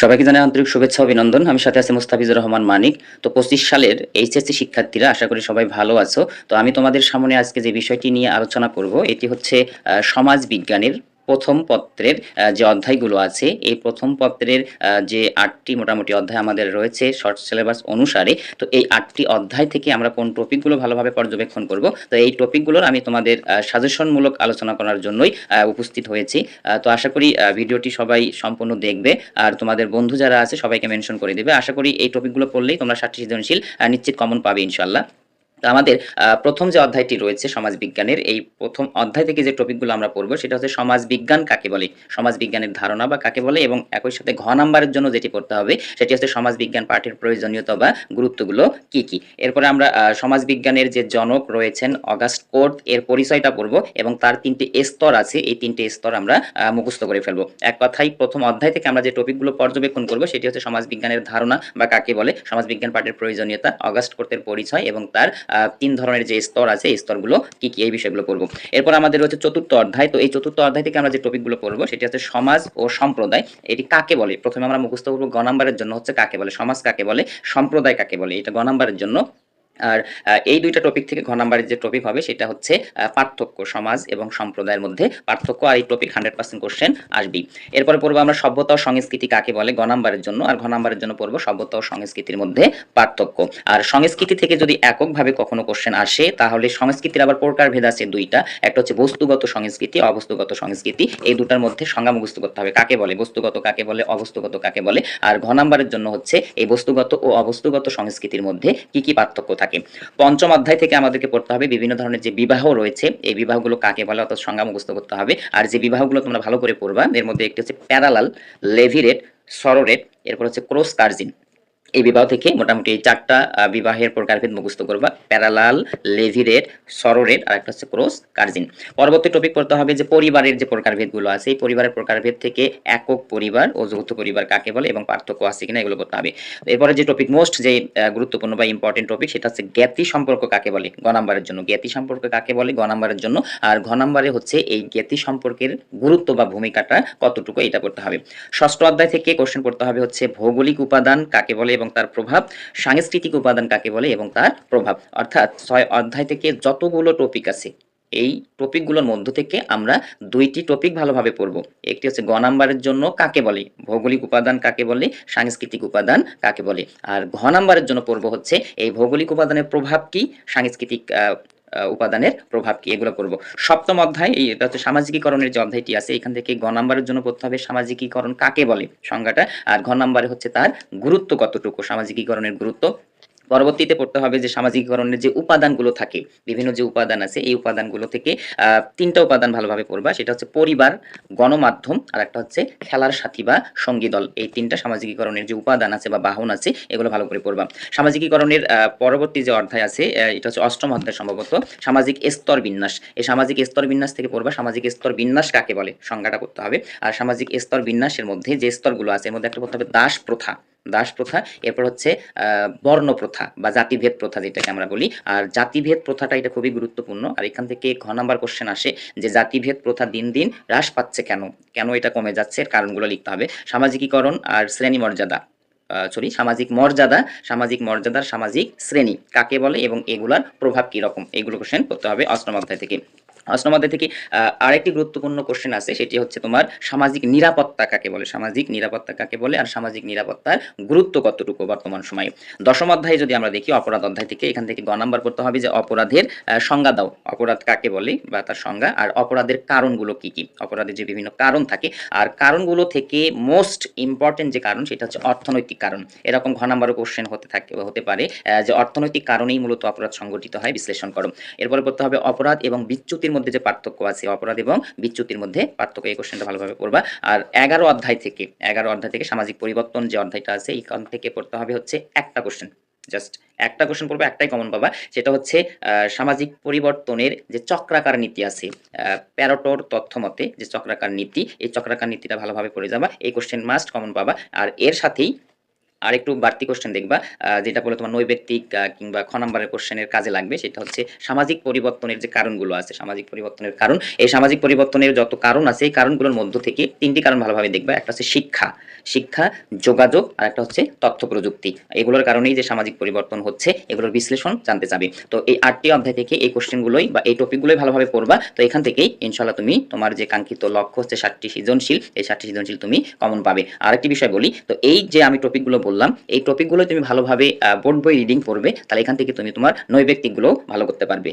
সবাইকে জানাই আন্তরিক শুভেচ্ছা অভিনন্দন। আমি সাথে আছি মুস্তাফিজুর রহমান মানিক। তো পঁচিশ সালের এইচএসসি শিক্ষার্থীরা, আশা করি সবাই ভালো আছো। তো আমি তোমাদের সামনে আজকে যে বিষয়টি নিয়ে আলোচনা করব, এটি হচ্ছে সমাজ বিজ্ঞানের প্রথম পত্রের যে অধ্যায়গুলো আছে, এই প্রথম পত্রের যে আটটি মোটামুটি অধ্যায় আমাদের রয়েছে, শর্ট সিলেবাস অনুসারে, তো এই আটটি অধ্যায় থেকে আমরা কোন টপিকগুলো ভালোভাবে পর্যবেক্ষণ করব? তো এই টপিকগুলোর আমি তোমাদের সাজেশনমূলক আলোচনা করার জন্যই উপস্থিত হয়েছি। তো আশা করি ভিডিওটি সবাই সম্পূর্ণ দেখবে। আর তোমাদের বন্ধু যারা আছে, সবাইকে মেনশন করে দেবে। আশা করি এই টপিকগুলো পড়লেই তোমরা ষাটটি সৃজনশীল নিশ্চিত কমন পাবে ইনশাল্লাহ আমাদের প্রথম যে অধ্যায়টি রয়েছে সমাজ বিজ্ঞানের এই প্রথম অধ্যায় থেকে যে টপিকগুলো আমরা পড়ব সেটা হচ্ছে সমাজ বিজ্ঞান কাকে বলে? সমাজ বিজ্ঞানের ধারণা বা কাকে বলে? এবং একই সাথে ঘ নাম্বারের জন্য যেটি পড়তে হবে, সেটি হচ্ছে সমাজ বিজ্ঞান পাঠের প্রয়োজনীয়তা বা গুরুত্বগুলো কি কি? এরপরে আমরা সমাজ বিজ্ঞানের যে জনক রয়েছেন অগাস্ট কোর্ট এর পরিচয়টা পড়ব এবং তার তিনটি স্তর আছে, এই তিনটি স্তর আমরা মুখস্থ করে ফেলব। এক কথায় প্রথম অধ্যায় থেকে আমরা যে টপিকগুলো পর্যবেক্ষণ করব সেটি হচ্ছে সমাজ বিজ্ঞানের ধারণা বা কাকে বলে? সমাজ বিজ্ঞান পাঠের প্রয়োজনীয়তা, অগাস্ট কোর্টের পরিচয় এবং তার তিন ধরনের যে স্তর আছে, এই স্তরগুলো কি কি, এই বিষয়গুলো পড়ব। এরপর আমাদের রয়েছে চতুর্থ অধ্যায়। তো এই চতুর্থ অধ্যায় থেকে আমরা যে টপিকগুলো পড়ব, সেটি হচ্ছে সমাজ ও সম্প্রদায়। এটি কাকে বলে? প্রথমে আমরা মুখস্থ করব গ নাম্বারের জন্য, হচ্ছে কাকে বলে? সমাজ কাকে বলে? সম্প্রদায় কাকে বলে? এটা গ নাম্বারের জন্য আর এই দুইটা টপিক থেকে ঘ নাম্বারের যে টপিক হবে সেটা হচ্ছে পার্থক্য সমাজ এবং সম্প্রদায়ের মধ্যে পার্থক্য আর এই টপিক হান্ড্রেড পার্সেন্ট কোশ্চেন আসবেই। এরপরে পড়ব আমরা সভ্যতা ও সংস্কৃতি কাকে বলে গ নাম্বারের জন্য, আর ঘ নাম্বারের জন্য পড়ব সভ্যতা ও সংস্কৃতির মধ্যে পার্থক্য। আর সংস্কৃতি থেকে যদি এককভাবে কখনো কোশ্চেন আসে, তাহলে সংস্কৃতির আবার প্রকারভেদ আছে দুইটা। একটা হচ্ছে বস্তুগত সংস্কৃতি, অবস্তুগত সংস্কৃতি। এই দুটার মধ্যে সংজ্ঞা মুখস্থ করতে হবে কাকে বলে, বস্তুগত কাকে বলে, অবস্তুগত কাকে বলে। আর ঘ নাম্বারের জন্য হচ্ছে এই বস্তুগত ও অবস্তুগত সংস্কৃতির মধ্যে কি কি পার্থক্য থাকে পঞ্চম অধ্যায় থেকে আমাদেরকে পড়তে হবে বিভিন্ন ধরনের যে বিবাহ রয়েছে, এই বিবাহগুলো কাকে বলে অর্থাৎ সংজ্ঞা মুখস্থ করতে হবে। আর যে বিবাহগুলো তোমরা ভালো করে পড়বা, এর মধ্যে একটি হচ্ছে প্যারালাল, লেভিরেট, সরোরেট, এরপর হচ্ছে ক্রোস কার্জিন এই বিবাহ থেকে মোটামুটি চারটা বিবাহের প্রকারভেদ মুখস্থ করবা। প্যারালাল লেভিরেট সরোরেট আর একটা হচ্ছে ক্রস, কার্জিন। পরবর্তী টপিক পড়তে হবে যে পরিবারের যে প্রকারভেদগুলো আছে, এই পরিবারের প্রকারভেদ থেকে একক পরিবার ও যৌথ পরিবার কাকে বলে এবং পার্থক্য আছে কিনা এগুলো করতে হবে। এরপরে যে টপিক মোস্ট যে গুরুত্বপূর্ণ বা ইম্পর্টেন্ট টপিক সেটা হচ্ছে জ্ঞাতি সম্পর্ক কাকে বলে, গ নাম্বারের জন্য। জ্ঞাতি সম্পর্ক কাকে বলে, গ নাম্বারের জন্য। আর ঘ নাম্বারে হচ্ছে এই জ্ঞাতি সম্পর্কের গুরুত্ব বা ভূমিকাটা কতটুকু, এটা করতে হবে। ষষ্ঠ অধ্যায় থেকে কোশ্চেন করতে হবে হচ্ছে ভৌগোলিক উপাদান কাকে বলে এবং তার প্রভাব সাংস্কৃতিক উপাদান কাকে বলে এবং তার প্রভাব। অর্থাৎ ছয় অধ্যায় থেকে যতগুলো টপিক আছে, এই টপিকগুলোর মধ্য থেকে আমরা দুইটি টপিক ভালোভাবে পড়ব। একটি হচ্ছে গ নাম্বারের জন্য কাকে বলে, ভৌগোলিক উপাদান কাকে বলে, সাংস্কৃতিক উপাদান কাকে বলে। আর ঘ নাম্বারের জন্য পড়ব হচ্ছে, এই ভৌগোলিক উপাদানের প্রভাব কি, সাংস্কৃতিক উপাদানের প্রভাব কি? এগুলো করব। সপ্তম অধ্যায়, এই এটা হচ্ছে সামাজিকীকরণের যে অধ্যায়টি আছে, এখান থেকে গ নাম্বারের জন্য পড়তে হবে সামাজিকীকরণ কাকে বলে? সংজ্ঞাটা। আর ঘ নাম্বারে হচ্ছে তার গুরুত্ব কতটুকু? সামাজিকীকরণের গুরুত্ব পরবর্তীতে পড়তে হবে যে সামাজিকীকরণের যে উপাদানগুলো থাকে, বিভিন্ন যে উপাদান আছে, এই উপাদানগুলো থেকে তিনটা উপাদান ভালোভাবে পড়বা। সেটা হচ্ছে পরিবার, গণমাধ্যম, আর একটা হচ্ছে খেলার সাথী বা সঙ্গী দল। এই তিনটা সামাজিকীকরণের যে উপাদান আছে বা বাহন আছে, এগুলো ভালো করে পড়বা। সামাজিকীকরণের পরবর্তী যে অধ্যায় আছে এটা হচ্ছে অষ্টম অধ্যায় সম্ভবত, সামাজিক স্তর বিন্যাস। এই সামাজিক স্তর বিন্যাস থেকে পড়বা, সামাজিক স্তর বিন্যাস কাকে বলে? সংজ্ঞাটা করতে হবে। আর সামাজিক স্তর বিন্যাসের মধ্যে যে স্তরগুলো আছে, এর মধ্যে একটা করতে হবে দাস প্রথা। দাস প্রথা এরপর হচ্ছে বর্ণ প্রথা বা জাতিভেদ প্রথা যেটাকে আমরা বলি। আর জাতিভেদ প্রথাটা এটা খুবই গুরুত্বপূর্ণ। আর এখান থেকে ঘ নাম্বার কোশ্চেন আসে যে জাতিভেদ প্রথা দিন দিন হ্রাস পাচ্ছে কেন? কেন এটা কমে যাচ্ছে? এর কারণগুলো লিখতে হবে। সামাজিকীকরণ আর শ্রেণি মর্যাদা সরি সামাজিক মর্যাদা, সামাজিক মর্যাদার সামাজিক শ্রেণি কাকে বলে এবং এগুলার প্রভাব কি রকম এগুলো কোশ্চেন করতে হবে অষ্টম অধ্যায় থেকে। অষ্টম অধ্যায় থেকে আরেকটি গুরুত্বপূর্ণ কোশ্চেন আছে, সেটি হচ্ছে তোমার সামাজিক নিরাপত্তা কাকে বলে? সামাজিক নিরাপত্তা কাকে বলে? আর সামাজিক নিরাপত্তার গুরুত্ব কতটুকু বর্তমান সময়ে? দশম অধ্যায়ে যদি আমরা দেখি, অপরাধ অধ্যায় থেকে এখান থেকে গ নাম্বার করতে হবে যে, অপরাধের সংজ্ঞা দাও। অপরাধ কাকে বলে বা তার সংজ্ঞা? আর অপরাধের কারণগুলো কি কি? অপরাধের যে বিভিন্ন কারণ থাকে, আর কারণগুলো থেকে মোস্ট ইম্পর্টেন্ট যে কারণ, সেটা হচ্ছে অর্থনৈতিক কারণ। এরকম ঘ নাম্বারও কোশ্চেন হতে থাকে, হতে পারে যে অর্থনৈতিক কারণেই মূলত অপরাধ সংগঠিত হয়, বিশ্লেষণ করো। এরপরে করতে হবে অপরাধ এবং বিচ্যুতির মধ্যে যে পার্থক্য আছে, অপরাধ এবং বিচ্যুতির মধ্যে পার্থক্য, এই কোশ্চেনটা ভালোভাবে পড়বা। আর এগারো অধ্যায় থেকে, এগারো অধ্যায় থেকে সামাজিক পরিবর্তন যে অধ্যায়টা আছে এইখান থেকে পড়তে হবে হচ্ছে একটা কোশ্চেন জাস্ট একটা কোশ্চেন পড়বে, একটাই কমন পাবা। সেটা হচ্ছে সামাজিক পরিবর্তনের যে চক্রাকার নীতি আছে প্যারোটোর তথ্য মতে যে চক্রাকার নীতি, এই চক্রাকার নীতিটা ভালোভাবে পড়ে যাবা। এই কোশ্চেন মাস্ট কমন পাবা। আর এর সাথেই আর একটু বাড়তি কোশ্চেন দেখবা। যেটা বলে তোমার নৈবেক্তিক কিংবা খ নাম্বারের কোশ্চেনের কাজে লাগবে, সেটা হচ্ছে সামাজিক পরিবর্তনের যে কারণগুলো আছে, সামাজিক পরিবর্তনের কারণ। এই সামাজিক পরিবর্তনের যত কারণ আছে, এই কারণগুলোর মধ্য থেকে তিনটি কারণ ভালোভাবে দেখবা। একটা হচ্ছে শিক্ষা। শিক্ষা, যোগাযোগ, আর একটা হচ্ছে তথ্য প্রযুক্তি। এগুলোর কারণেই যে সামাজিক পরিবর্তন হচ্ছে, এগুলোর বিশ্লেষণ জানতে চাবে। তো এই আটটি অধ্যায় থেকে এই কোশ্চেনগুলোই বা এই টপিকগুলোই ভালোভাবে পড়বা। তো এখান থেকেই ইনশাল্লাহ তুমি তোমার যে কাঙ্ক্ষিত লক্ষ্য হচ্ছে ষাটটি সৃজনশীল, এই ষাটটি সৃজনশীল তুমি কমন পাবে। আরেকটি বিষয় বলি, তো এই যে আমি টপিকগুলো বললাম, এই টপিকগুলো তুমি ভালোভাবে বোর্ড বই রিডিং করবে, তাহলে এখান থেকে তুমি তোমার নৈবেক্তিকগুলো ভালো করতে পারবে।